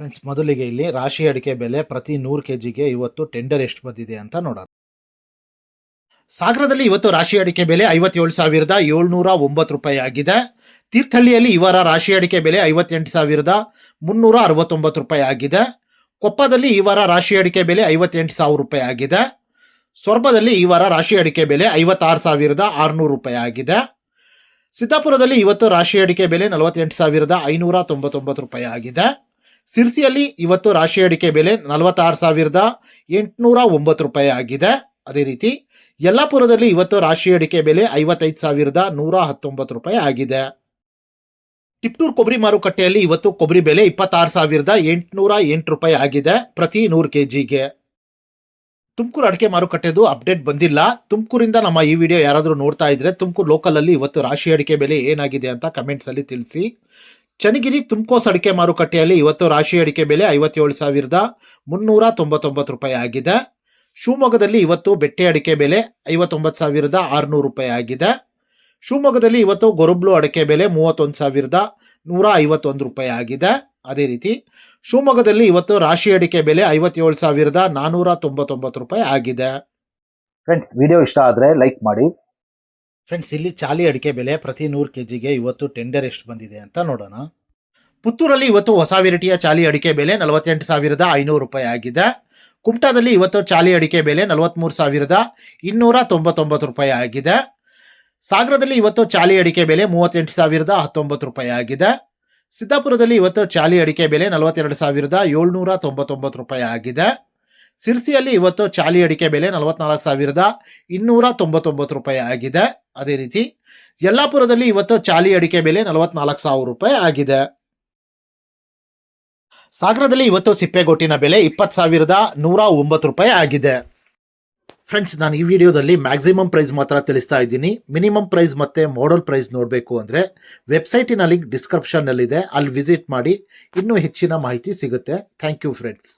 Friends ಮೊದಲಿಗೆ ಇಲ್ಲಿ ರಾಶಿ ಅಡಿಕೆ ಬೆಲೆ ಪ್ರತಿ ನೂರು ಕೆ ಜಿಗೆ ಇವತ್ತು ಟೆಂಡರ್ ಎಷ್ಟು ಬಂದಿದೆ ಅಂತ ನೋಡೋಣ. ಸಾಗರದಲ್ಲಿ ಇವತ್ತು ರಾಶಿ ಅಡಿಕೆ ಬೆಲೆ ಐವತ್ತೇಳು ಸಾವಿರದ ಏಳ್ನೂರ ಒಂಬತ್ತು ರೂಪಾಯಿ ಆಗಿದೆ. ತೀರ್ಥಹಳ್ಳಿಯಲ್ಲಿ ಈ ವಾರ ರಾಶಿ ಅಡಿಕೆ ಬೆಲೆ ಐವತ್ತೆಂಟು ಸಾವಿರದ ಮುನ್ನೂರ ಅರವತ್ತೊಂಬತ್ತು ರೂಪಾಯಿ ಆಗಿದೆ. ಕೊಪ್ಪದಲ್ಲಿ ಈ ವಾರ ರಾಶಿ ಅಡಿಕೆ ಬೆಲೆ ಐವತ್ತೆಂಟು ಸಾವಿರ ರೂಪಾಯಿ ಆಗಿದೆ. ಸೊರಬದಲ್ಲಿ ಈ ವಾರ ರಾಶಿ ಅಡಿಕೆ ಬೆಲೆ ಐವತ್ತಾರು ಸಾವಿರದ ಆರುನೂರು ರೂಪಾಯಿ ಆಗಿದೆ. ಸಿದ್ದಾಪುರದಲ್ಲಿ ಇವತ್ತು ರಾಶಿ ಅಡಿಕೆ ಬೆಲೆ ನಲವತ್ತೆಂಟು ಸಾವಿರದ ಐನೂರ ತೊಂಬತ್ತೊಂಬತ್ತು ರೂಪಾಯಿ ಆಗಿದೆ. ಸಿರ್ಸಿಯಲ್ಲಿ ಇವತ್ತು ರಾಶಿ ಅಡಿಕೆ ಬೆಲೆ ನಲವತ್ತಾರು ಸಾವಿರದ ಎಂಟುನೂರ ಒಂಬತ್ತು ರೂಪಾಯಿ ಆಗಿದೆ. ಅದೇ ರೀತಿ ಯಲ್ಲಾಪುರದಲ್ಲಿ ಇವತ್ತು ರಾಶಿ ಅಡಿಕೆ ಬೆಲೆ ಐವತ್ತೈದು ಸಾವಿರದ ನೂರ ಹತ್ತೊಂಬತ್ತು ರೂಪಾಯಿ ಆಗಿದೆ. ಟಿಪ್ಟೂರ್ ಕೊಬ್ಬರಿ ಮಾರುಕಟ್ಟೆಯಲ್ಲಿ ಇವತ್ತು ಕೊಬ್ಬರಿ ಬೆಲೆ ಇಪ್ಪತ್ತಾರು ಸಾವಿರದ ಎಂಟುನೂರ ಎಂಟು ರೂಪಾಯಿ ಆಗಿದೆ ಪ್ರತಿ ನೂರು ಕೆ ಜಿಗೆ ತುಮಕೂರು ಅಡಿಕೆ ಮಾರುಕಟ್ಟೆದು ಅಪ್ಡೇಟ್ ಬಂದಿಲ್ಲ. ತುಮಕೂರಿಂದ ನಮ್ಮ ಈ ವಿಡಿಯೋ ಯಾರಾದರೂ ನೋಡ್ತಾ ಇದ್ರೆ ತುಮಕೂರು ಲೋಕಲಲ್ಲಿ ಇವತ್ತು ರಾಶಿ ಅಡಿಕೆ ಬೆಲೆ ಏನಾಗಿದೆ ಅಂತ ಕಮೆಂಟ್ಸಲ್ಲಿ ತಿಳಿಸಿ. ಚನ್ನಗಿರಿ ತುಮಕೋಸ್ ಅಡಿಕೆ ಮಾರುಕಟ್ಟೆಯಲ್ಲಿ ಇವತ್ತು ರಾಶಿ ಅಡಿಕೆ ಬೆಲೆ ಐವತ್ತೇಳು ಸಾವಿರದ ಮುನ್ನೂರ ತೊಂಬತ್ತೊಂಬತ್ತು ರೂಪಾಯಿ ಆಗಿದೆ. ಶಿವಮೊಗ್ಗದಲ್ಲಿ ಇವತ್ತು ಬೆಟ್ಟೆ ಅಡಿಕೆ ಬೆಲೆ ಐವತ್ತೊಂಬತ್ತು ಸಾವಿರದ ಆರುನೂರು ರೂಪಾಯಿ ಆಗಿದೆ. ಶಿವಮೊಗ್ಗದಲ್ಲಿ ಇವತ್ತು ಗೊರುಬ್ಲು ಅಡಿಕೆ ಬೆಲೆ ಮೂವತ್ತೊಂದು ಸಾವಿರದ ನೂರ ಐವತ್ತೊಂದು ರೂಪಾಯಿ ಆಗಿದೆ. ಅದೇ ರೀತಿ ಶಿವಮೊಗ್ಗದಲ್ಲಿ ಇವತ್ತು ರಾಶಿ ಅಡಿಕೆ ಬೆಲೆ ಐವತ್ತೇಳು ಸಾವಿರದ ನಾನೂರ ತೊಂಬತ್ತೊಂಬತ್ತು ರೂಪಾಯಿ ಆಗಿದೆ. ಫ್ರೆಂಡ್ಸ್ ವಿಡಿಯೋ ಇಷ್ಟ ಆದರೆ ಲೈಕ್ ಮಾಡಿ. ಫ್ರೆಂಡ್ಸ್ ಇಲ್ಲಿ ಚಾಲಿ ಅಡಿಕೆ ಬೆಲೆ ಪ್ರತಿ ನೂರು ಕೆ ಜಿಗೆ ಇವತ್ತು ಟೆಂಡರ್ ಎಷ್ಟು ಬಂದಿದೆ ಅಂತ ನೋಡೋಣ. ಪುತ್ತೂರಲ್ಲಿ ಇವತ್ತು ಹೊಸ ವೆರೈಟಿಯ ಚಾಲಿ ಅಡಿಕೆ ಬೆಲೆ ನಲವತ್ತೆಂಟು ಸಾವಿರದ ಐನೂರು ರೂಪಾಯಿ ಆಗಿದೆ. ಕುಮಟಾದಲ್ಲಿ ಇವತ್ತು ಚಾಲಿ ಅಡಿಕೆ ಬೆಲೆ ನಲವತ್ತ್ಮೂರು ಸಾವಿರದ ಇನ್ನೂರ ತೊಂಬತ್ತೊಂಬತ್ತು ರೂಪಾಯಿ ಆಗಿದೆ. ಸಾಗರದಲ್ಲಿ ಇವತ್ತು ಚಾಲಿ ಅಡಿಕೆ ಬೆಲೆ ಮೂವತ್ತೆಂಟು ಸಾವಿರದ ಹತ್ತೊಂಬತ್ತು ರೂಪಾಯಿ ಆಗಿದೆ. ಸಿದ್ದಾಪುರದಲ್ಲಿ ಇವತ್ತು ಚಾಲಿ ಅಡಿಕೆ ಬೆಲೆ ನಲವತ್ತೆರಡು ಸಾವಿರದ ಏಳ್ನೂರ ತೊಂಬತ್ತೊಂಬತ್ತು ರೂಪಾಯಿ ಆಗಿದೆ. ಸಿರ್ಸಿಯಲ್ಲಿ ಇವತ್ತು ಚಾಲಿ ಅಡಿಕೆ ಬೆಲೆ ನಲವತ್ನಾಲ್ಕು ಸಾವಿರದ ಇನ್ನೂರ ತೊಂಬತ್ತೊಂಬತ್ತು ರೂಪಾಯಿ ಆಗಿದೆ. ಅದೇ ರೀತಿ ಯಲ್ಲಾಪುರದಲ್ಲಿ ಇವತ್ತು ಚಾಲಿ ಅಡಿಕೆ ಬೆಲೆ ನಲವತ್ನಾಲ್ಕು ಸಾವಿರ ರೂಪಾಯಿ ಆಗಿದೆ. ಸಾಗರದಲ್ಲಿ ಇವತ್ತು ಸಿಪ್ಪೆಗೊಟ್ಟಿನ ಬೆಲೆ ಇಪ್ಪತ್ತು ಸಾವಿರದ ನೂರ ಒಂಬತ್ತು ರೂಪಾಯಿ ಆಗಿದೆ. ಫ್ರೆಂಡ್ಸ್ ನಾನು ಈ ವಿಡಿಯೋದಲ್ಲಿ ಮ್ಯಾಕ್ಸಿಮಮ್ ಪ್ರೈಸ್ ಮಾತ್ರ ತಿಳಿಸ್ತಾ ಇದ್ದೀನಿ. ಮಿನಿಮಮ್ ಪ್ರೈಸ್ ಮತ್ತು ಮಾಡಲ್ ಪ್ರೈಸ್ ನೋಡಬೇಕು ಅಂದರೆ ವೆಬ್ಸೈಟಿನ ಲಿಂಕ್ ಡಿಸ್ಕ್ರಿಪ್ಷನ್ನಲ್ಲಿದೆ ಅಲ್ಲಿ ವಿಸಿಟ್ ಮಾಡಿ ಇನ್ನೂ ಹೆಚ್ಚಿನ ಮಾಹಿತಿ ಸಿಗುತ್ತೆ. Thank you friends